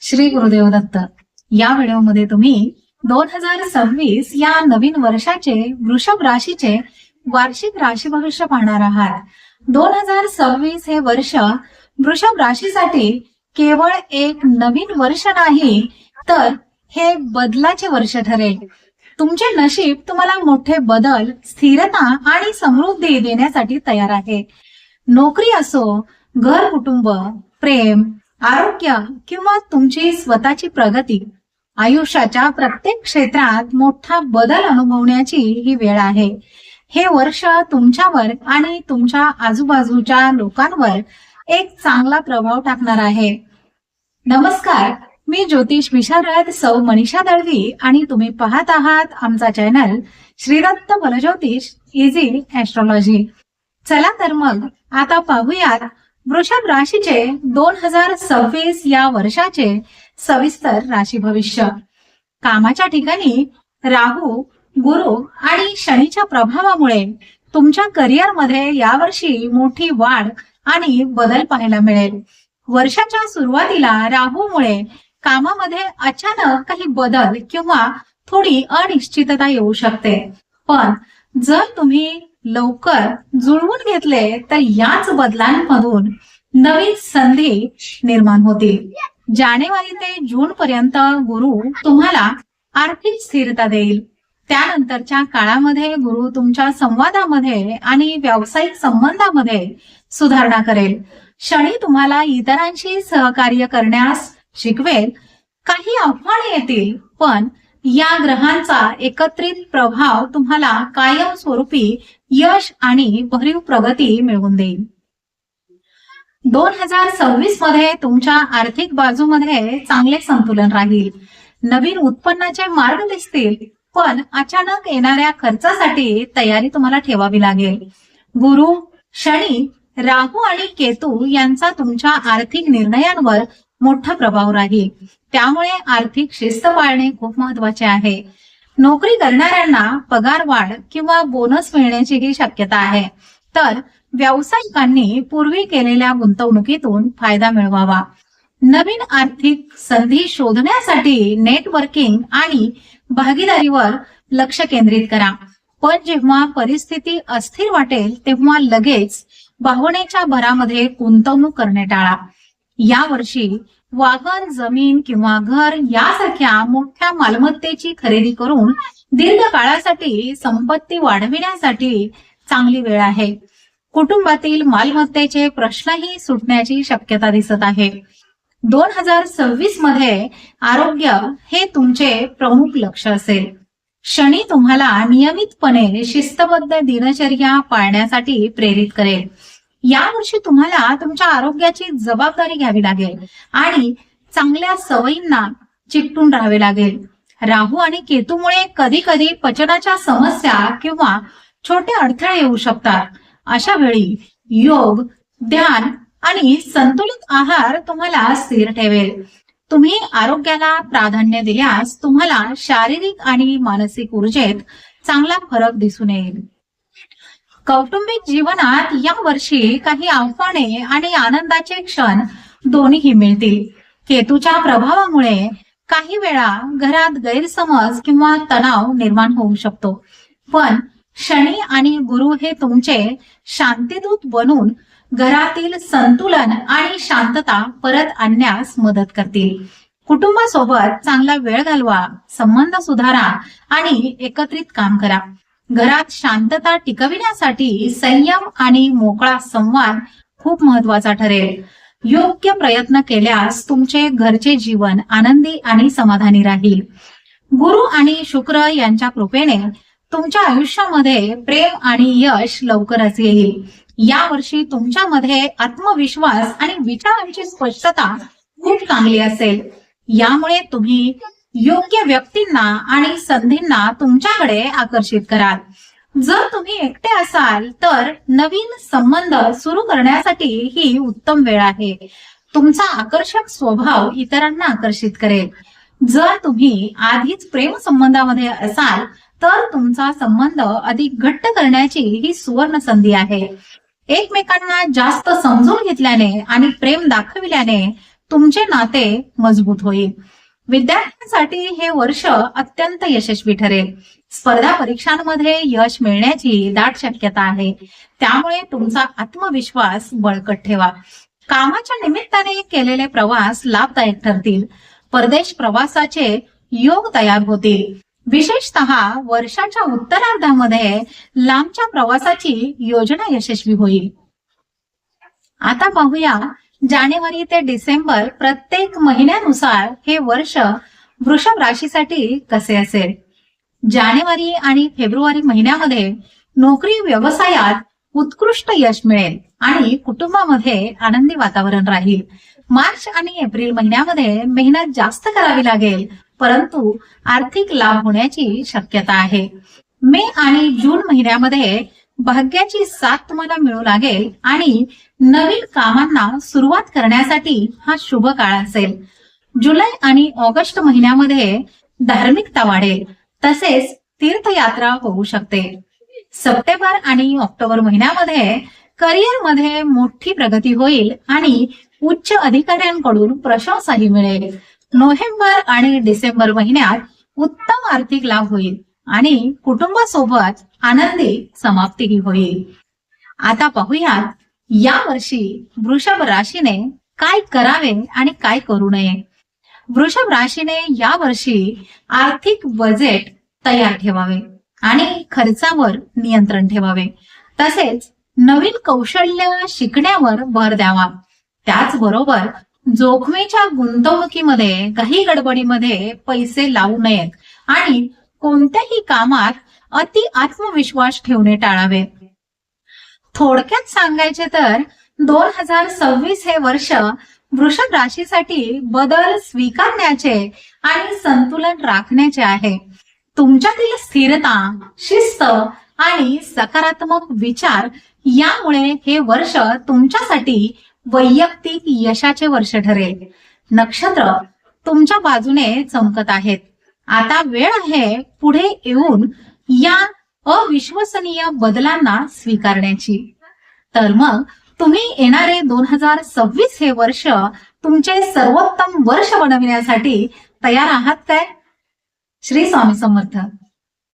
श्री गुरुदेव दत्त. या व्हिडिओमध्ये तुम्ही दोन हजार सव्वीस या नवीन वर्षाचे वृषभ राशीचे वार्षिक राशी भविष्य पाहणार आहात. दोन हजार सव्वीस हे वर्ष वृषभ राशीसाठी केवळ एक नवीन वर्ष नाही तर हे बदलाचे वर्ष ठरेल. तुमचे नशीब तुम्हाला मोठे बदल स्थिरता आणि समृद्धी देण्यासाठी तयार आहे. नोकरी असो घर कुटुंब प्रेम आरोग्य किंवा तुमची स्वतःची प्रगती आयुष्याच्या प्रत्येक क्षेत्रात मोठा बदल अनुभवण्याची ही वेळ आहे. हे वर्ष तुमच्यावर आणि तुमच्या आजूबाजूच्या लोकांवर एक चांगला प्रभाव टाकणार आहे. नमस्कार मी ज्योतिष विशारद सौ मनीषा दळवी आणि तुम्ही पाहत आहात आमचा channel Shridatta Baljyotish easy astrology चला तर मग आता पाहूयात वृषभ राशीचे दोन हजार सव्वीस या वर्षाचे सविस्तर राशी भविष्य. कामाच्या ठिकाणी राहू गुरु आणि शनीच्या प्रभावामुळे तुमच्या करिअरमध्ये यावर्षी मोठी वाढ आणि बदल पाहायला मिळेल. वर्षाच्या सुरुवातीला राहूमुळे कामामध्ये अचानक काही बदल किंवा थोडी अनिश्चितता येऊ शकते. पण जर तुम्ही लवकर जुळवून घेतले तर याच बदलांमधून नवीन संधी निर्माण होतील. जानेवारी ते जून पर्यंत गुरु तुम्हाला आर्थिक स्थिरता देईल. त्यानंतरच्या काळामध्ये गुरु तुमच्या संवादामध्ये आणि व्यावसायिक संबंधामध्ये सुधारणा करेल. शनी तुम्हाला इतरांशी सहकार्य करण्यास शिकवेल. काही आव्हाने येतील पण या ग्रहांचा एकत्रित प्रभाव तुम्हाला कायमस्वरूपी यश आणि भरीव प्रगती मिळवून देईल. दोन हजार सव्वीसमध्ये तुमच्या आर्थिक बाजूमध्ये चांगले संतुलन राहील. नवीन उत्पन्नाचे मार्ग दिसतील पण अचानक येणाऱ्या खर्चासाठी तयारी तुम्हाला ठेवावी लागेल. गुरु शनी राहू आणि केतू यांचा तुमच्या आर्थिक निर्णयांवर मोठा प्रभाव राहील. त्यामुळे आर्थिक शिस्त पाळणे खूप महत्त्वाचे आहे. नोकरी करणाऱ्यांना पगार वाढ किंवा बोनस मिळण्याचीही शक्यता आहे. तर व्यावसायिकांनी पूर्वी केलेल्या गुंतवणुकीतून फायदा मिळवावा. नवीन आर्थिक संधी शोधण्यासाठी नेटवर्किंग आणि भागीदारीवर लक्ष केंद्रित करा. पण जेव्हा परिस्थिती अस्थिर वाटेल तेव्हा लगेच भावनेच्या भरामध्ये गुंतवणूक करणे टाळा. यावर्षी वाहन जमीन किंवा घर यासारख्या मोठ्या मालमत्तेची खरेदी करून दीर्घ काळासाठी संपत्ती वाढविण्यासाठी चांगली वेळ आहे. कुटुंबातील मालमत्तेचे प्रश्नही सुटण्याची शक्यता दिसत आहे. दोन हजार सव्वीसमध्ये आरोग्य हे तुमचे प्रमुख लक्ष असेल. शनी तुम्हाला नियमितपणे शिस्तबद्ध दिनचर्या पाळण्यासाठी प्रेरित करेल. यावर्षी तुम्हाला तुमच्या आरोग्याची जबाबदारी घ्यावी लागेल आणि चांगल्या सवयींना चिकटून राहावे लागेल. राहू आणि केतूमुळे कधी कधी पचनाच्या समस्या किंवा छोटे अडथळे येऊ शकतात. अशा वेळी योग ध्यान आणि संतुलित आहार तुम्हाला स्थिर ठेवेल. तुम्ही आरोग्याला प्राधान्य दिल्यास तुम्हाला शारीरिक आणि मानसिक ऊर्जेत चांगला फरक दिसून येईल. कौटुंबिक जीवनात या वर्षी काही आव्हाने आणि आनंदाचे क्षण दोन्हीही मिळतील. केतूच्या प्रभावामुळे काही वेळा घरात गैरसमज किंवा तणाव निर्माण होऊ शकतो. पण शनी आणि गुरु हे तुमचे शांतीदूत बनून घरातील संतुलन आणि शांतता परत आणण्यास मदत करतील. कुटुंबासोबत चांगला वेळ घालवा संबंध सुधारा आणि एकत्रित काम करा. घरात शांतता टिकविण्यासाठी संयम आणि मोकळा संवाद खूप महत्त्वाचा ठरेल. योग्य प्रयत्न केल्यास तुमचे घरचे जीवन आनंदी आणि समाधानी राहील. गुरु आणि शुक्र यांच्या कृपेने तुमच्या आयुष्यामध्ये प्रेम आणि यश लवकरच येईल. यावर्षी तुमच्यामध्ये आत्मविश्वास आणि विचारांची स्पष्टता खूप चांगली असेल. यामुळे तुम्ही योग्य व्यक्तींना आणि संधींना तुमच्याकडे आकर्षित कराल. जर तुम्ही एकटे असाल तर नवीन संबंध सुरू करण्यासाठी ही उत्तम वेळ आहे. तुमचा आकर्षक स्वभाव इतरांना आकर्षित करेल. जर तुम्ही आधीच प्रेम संबंधामध्ये असाल तर तुमचा संबंध अधिक घट्ट करण्याची ही सुवर्ण संधी आहे. एकमेकांना जास्त समजून घेतल्याने आणि प्रेम दाखविल्याने तुमचे नाते मजबूत होईल. विद्यार्थ्यांसाठी हे वर्ष अत्यंत यशस्वी ठरेल. स्पर्धा परीक्षांमध्ये यश मिळण्याची दाट शक्यता आहे. त्यामुळे तुमचा आत्मविश्वास बळकट ठेवा. कामाच्या निमित्ताने केलेले प्रवास लाभदायक ठरतील. परदेश प्रवासाचे योग तयार होतील. विशेषतः वर्षाच्या उत्तरार्धामध्ये लांबच्या प्रवासाची योजना यशस्वी होईल. आता पाहूया जानेवारी ते डिसेंबर प्रत्येक महिन्यानुसार हे वर्ष वृषभ राशीसाठी कसे असेल? जानेवारी आणि फेब्रुवारी महिन्यामध्ये नोकरी व्यवसायात उत्कृष्ट यश मिळेल आणि कुटुंबामध्ये आनंदी वातावरण राहील. मार्च आणि एप्रिल महिन्यामध्ये मेहनत जास्त करावी लागेल परंतु आर्थिक लाभ होण्याची शक्यता आहे. मे आणि जून महिन्यामध्ये भाग्याची साथ तुम्हाला मिळू लागेल आणि नवीन कामांना सुरुवात करण्यासाठी हा शुभ काळ असेल. जुलै आणि ऑगस्ट महिन्यामध्ये धार्मिकता वाढेल. तसेच तीर्थयात्रा होऊ शकते. सप्टेंबर आणि ऑक्टोबर महिन्यामध्ये करिअरमध्ये मोठी प्रगती होईल आणि उच्च अधिकाऱ्यांकडून प्रशंसाही मिळेल. नोव्हेंबर आणि डिसेंबर महिन्यात उत्तम आर्थिक लाभ होईल. आणि कुटुंबासोबत आनंदी समाप्तीही होईल. आता पाहूयात या वर्षी वृषभ राशीने काय करावे आणि काय करू नये? वृषभ राशीने या वर्षी आर्थिक बजेट तयार ठेवावे आणि खर्चावर नियंत्रण ठेवावे. तसेच नवीन कौशल्य शिकण्यावर भर द्यावा. त्याचबरोबर जोखमीच्या गुंतवणुकीमध्ये काही गडबडीमध्ये पैसे लावू नयेत आणि कोणत्याही कामात अति आत्मविश्वास ठेवणे टाळावे. थोडक्यात सांगायचे तर दोन हजार सव्वीस हे वर्ष वृषभ राशीसाठी बदल स्वीकारण्याचे आणि संतुलन राखण्याचे आहे. तुमच्यातील स्थिरता शिस्त आणि सकारात्मक विचार यामुळे हे वर्ष तुमच्यासाठी वैयक्तिक यशाचे वर्ष ठरेल. नक्षत्र तुमच्या बाजूने चमकत आहेत. आता वेळ आहे पुढे येऊन या अविश्वसनीय बदलांना स्वीकारण्याची. तर मग तुम्ही येणारे दोन हजार सव्वीस हे वर्ष तुमचे सर्वोत्तम वर्ष बनविण्यासाठी तयार आहात काय? श्री स्वामी समर्थ.